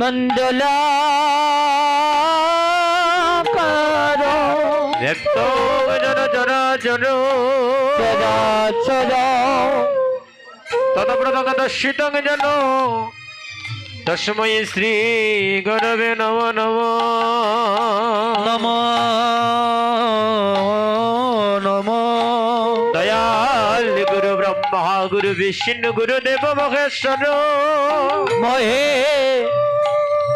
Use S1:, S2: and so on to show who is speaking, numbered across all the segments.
S1: মন্ডল
S2: করো ভক্ত জন জন জন
S1: সদা সদা
S2: তদপ্রদত দর্শিতং জন তসময় শ্রী গরবে নম নম
S1: নম নম
S2: দয়াল গুরু ব্রহ্মা গুরু বিষ্ণু গুরুদেব মহেশ্বর মহে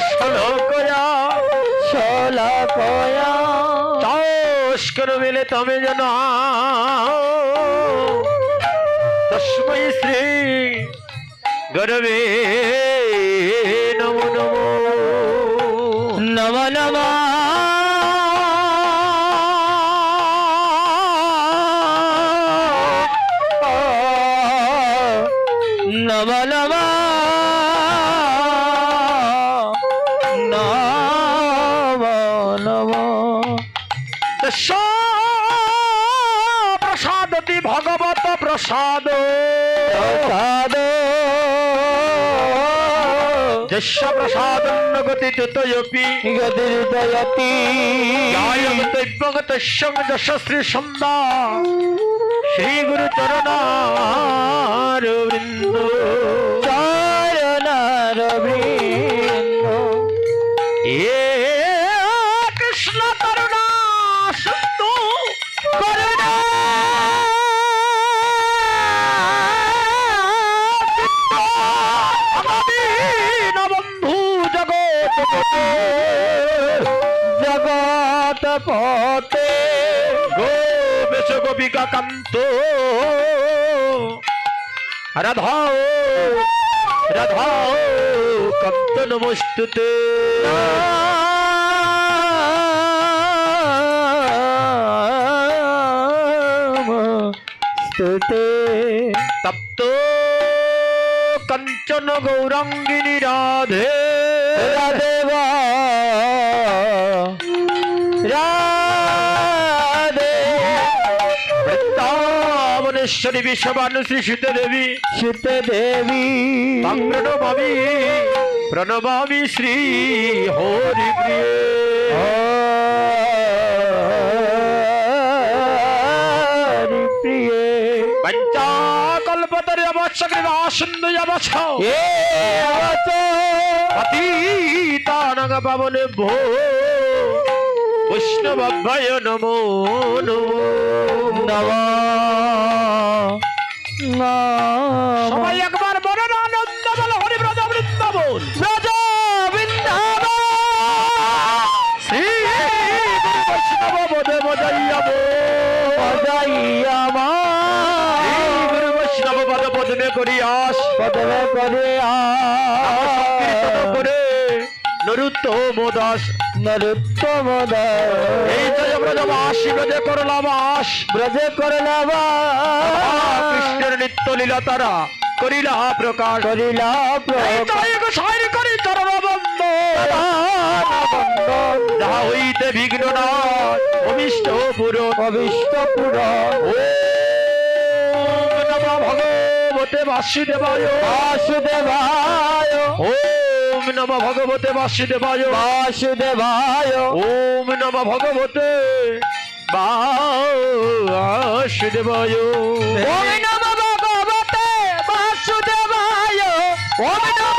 S2: দর্শন কয়া
S1: শোলা কয়া
S2: চাষ করে মিলে তবে যেন তস্মৈ শ্রী গরবে নমো নমো
S1: নম নমা সাধু সাধু
S2: যস্য প্রসাদন্ন গতি যুতয়পি
S1: গতি যুতয়তি
S2: গায়গতৈব্যগত যশশ্রী সন্দা শ্রী গুরু চরণারু কান্ত রাধাও রাধাও কান্ত নমস্তুতে স্তুতে তপ্ত কঞ্চন গৌরঙ্গিনী র া పరమేశ్వరి విశ్వభాను శ్రీ సిద్ధదేవి
S1: సిద్ధదేవి
S2: ప్రణమామి ప్రణమామి శ్రీ హోరి
S1: ప్రియే
S2: పంచాకల్పతరి అవశ్యకరి ఆసందు అవశ
S1: ఏ అవశ
S2: అతీతానగ పవన భో বৈষ্ণবাভ্যয় নমো নমা সবাই একবার বলেন আনন্দ বল হরিব্রজ বৃন্দাবন শ্রী বৈষ্ণব বোধে বজাইয়া
S1: বজাইয়া মা
S2: পদনে করিয়াস
S1: পদনে করিয়াস
S2: নরুত্তম দাস কৃষ্ণের নিত্য লীলা তারা করিলা প্রকাশ করিলা করি যাহা হইতে বিঘ্ন না পুর
S1: অবিষ্ট পুর
S2: ভগবতে বাসুদেবায়
S1: বাসুদেবায়
S2: নম ভগবতে বাসুদেবায়
S1: বাসুদেবায়
S2: ওম নম ভগবতে বাসুদেবায়
S1: ওম নম ভগবতে বাসুদেবায় ওম নম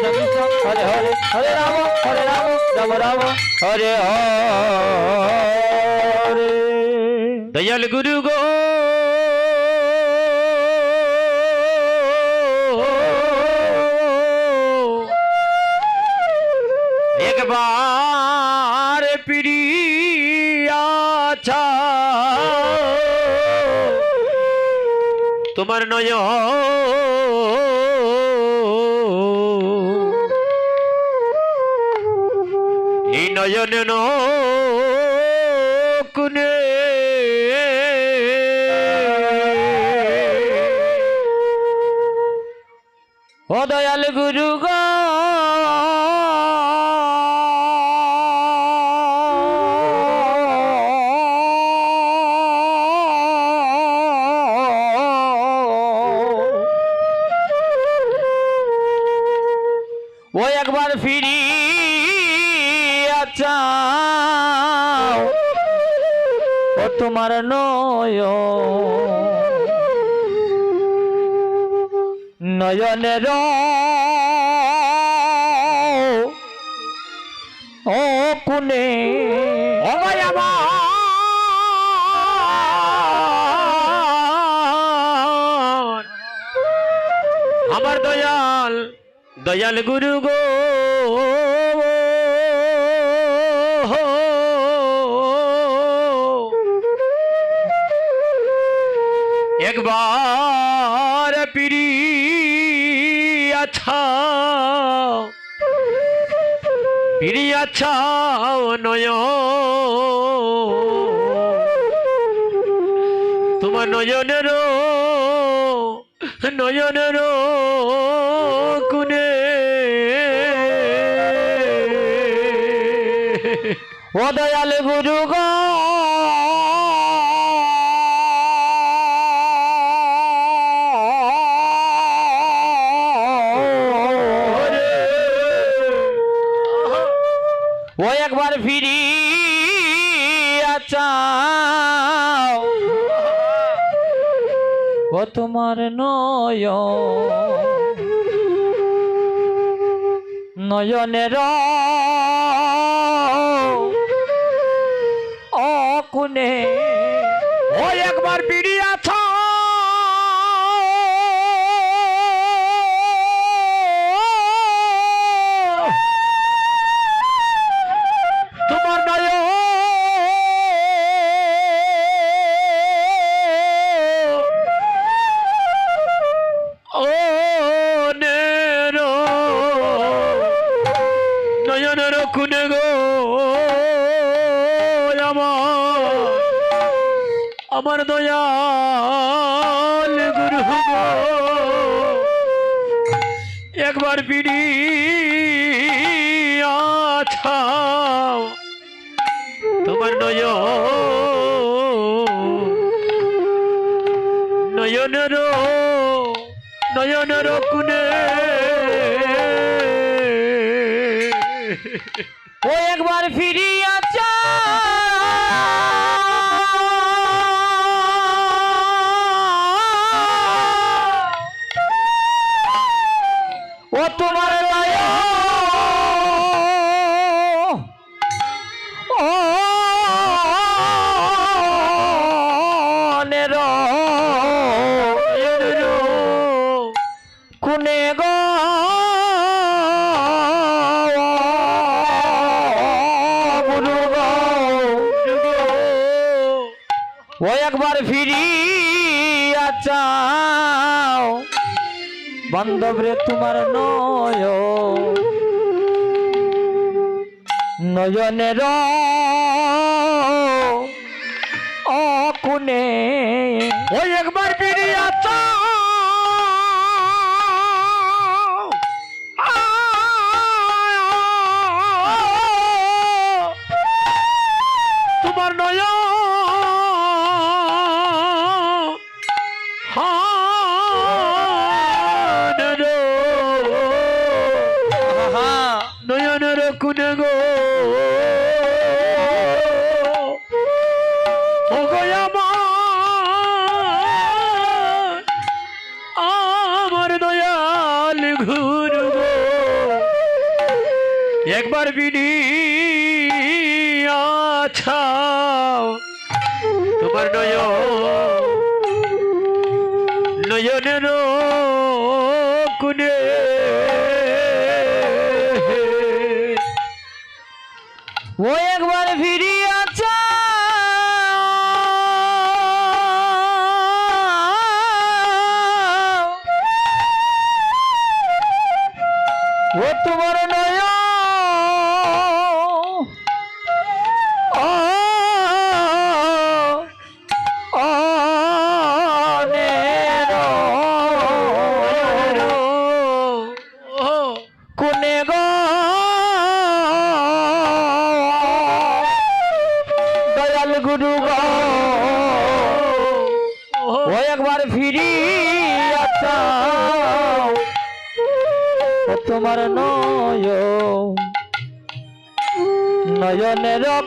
S1: কৃষ্ণ কৃষ্ণ হরে হরে হরে রাম হরে রাম রাম রাম
S2: হরে হরে দয়াল গুরু গো একবার পিড়িয়া তোমার নয় নয়ন কুনে অদয়াল গুরু গ ও একবার ফিরি চাও ও তোমার নয় নয়নের ও কুনে আমার দয়াল দয়াল গুরু গো একবার পিড়ি ছাও পিড়ি ছাও নয় তোমার নয়নের নয়নের কুনে ও দয়াল গুরু গা ফিরিয়া চাও ও তোমার নয় নয়নের অকুনে নয়নের নয়নের কুনে ও একবার ফিরি গুনে গো ও একবার ফিরি আচাও বান্ধব রে তোমার নয় নয়নের অকুনে ও একবার ফিরি আচ নয়নের কুনে ও একবার ফিরে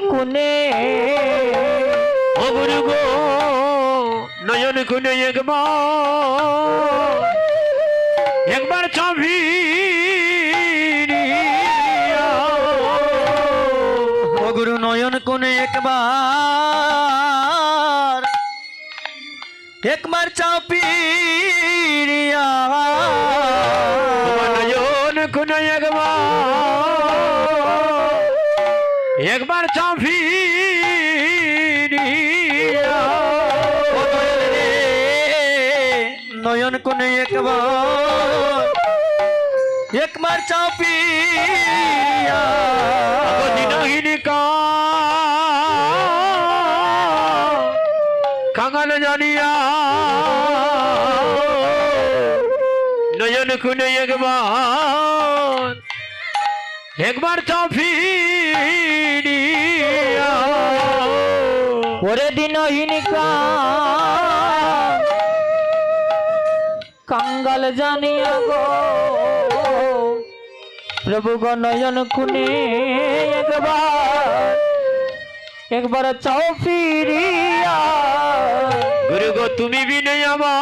S2: কুনে অবরু গো নয়ন কুনে একবার একবার চাবি গুরু নয়ন কোনে একবার একবার চাপিরিয়া ফিরিয়া নয়ন কোনে একবার একবার চাপিয়া কাঙাল জানিয়া নয়ন খুনে একবার একবার চাপিয়া ওরে দিনহীন কঙ্গল জানিয়া গো প্রভু গো নয়ন কুনে একবার একবার চাও ফিরিয়া গুরু গো তুমি বিনয় আমার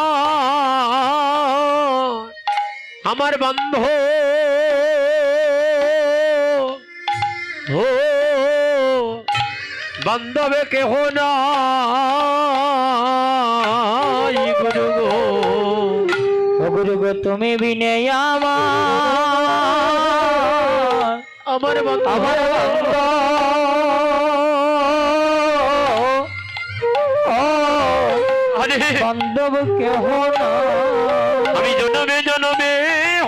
S2: আমার বন্ধ ও বান্ধবে কেহ না গুরু গুরু গো তুমি বিনে আমার আমার
S1: আমার কেহ
S2: আমি জনমে জনমে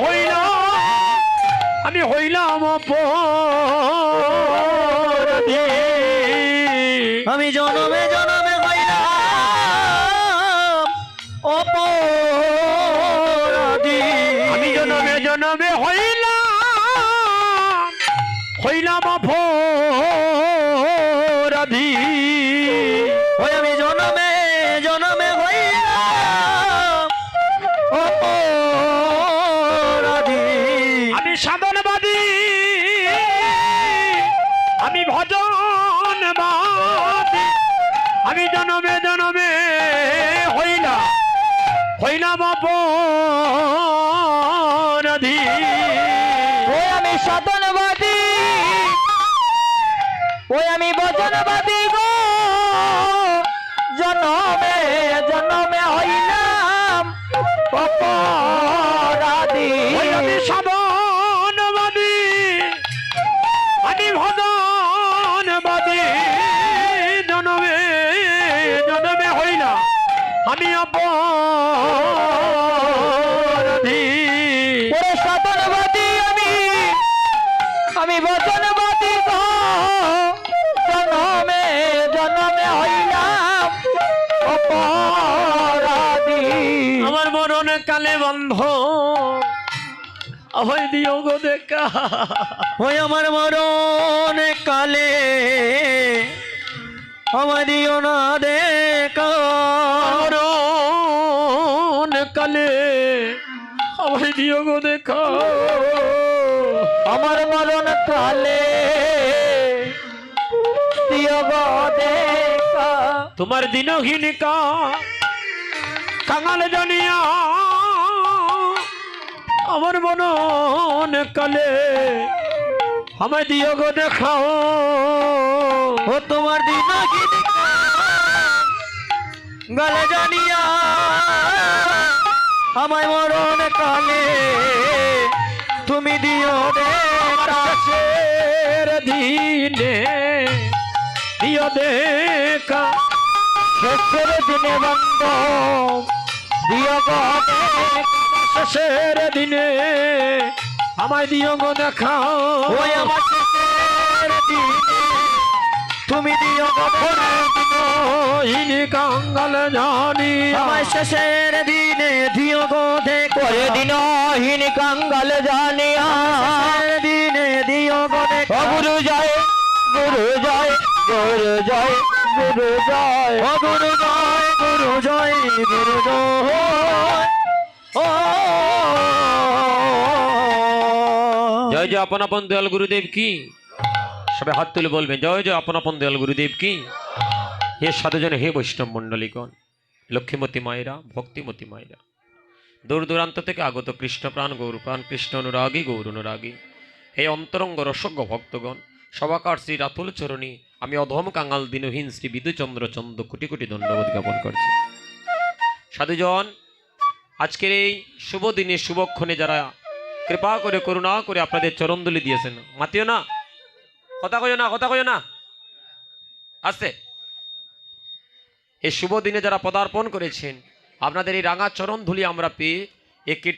S2: হইলাম আমি হইলাম অপ হইলাম অপরাধী ওই আমি জনমে জনমে হইয়াধি আমি সাধনবাদী আমি ভজন আমি জনমে জনমে হইলা হইলাম হইলাম ওই আমি সাধন ওই আমি বচন বাদিব জনমে জনমে হইলাম অপরাধী সাধন কানে বন্ধ অভয় দিও গো দেখা ওই আমার মরণ কালে আমার দিও না দেখা কালে অভয় দিও গো দেখা আমার মরণ কালে তোমার দিনহীন কাঙাল জানিয়া আমার মনন কালে আমার দিও গো দেখাও ও তোমার দিন গলে জানিয়া আমায় মরণ কালে তুমি দিও রে কাশের দিনে দিও দেখা শেষের দিনে বন্ধ দিও গো দেখা শেষের দিনে আমায় দিও গো দেখাও ওই আমার শেষের দিনে তুমি দিও গো ইনি কাঙ্গাল জানি আমার শেষের দিনে দিও গো দেখো দিন হিনি কঙ্গল জানি আমার দিনে দিও গো দেখো গুরু যায় গুরু যায় গুরু যায় গুরু যায় গুরু যায় গুরু যায় গুরু যায় Oh! জয় জয় আপন আপন দয়াল গুরুদেব কি সবাই হাত তুলে বলবেন জয় জয় আপন আপন দয়াল গুরুদেব কি হে সাধুজন হে বৈষ্ণব মন্ডলীগণ লক্ষ্মীমতী মায়েরা ভক্তিমতী মায়েরা দূর দূরান্ত থেকে আগত কৃষ্ণ কৃষ্ণপ্রাণ গৌরপ্রাণ কৃষ্ণ অনুরাগী গৌর অনুরাগী হে অন্তরঙ্গ রসজ্ঞ ভক্তগণ সভাকার শ্রী রাতুল চরণী আমি অধম কাঙাল দিনহীন শ্রী বিদুচন্দ্র চন্দ্র কোটি কোটি দণ্ডবোধ জ্ঞাপন করছি সাধুজন আজকের এই শুভ দিনে শুভক্ষণে যারা কৃপা করে করুণা করে আপনাদের চরমদুলি দিয়েছেন মাতিও না কথা কইও না কথা কইও না আসছে এই শুভ দিনে যারা পদার্পণ করেছেন আপনাদের এই রাঙা চরণ ধুলি আমরা পেয়ে এ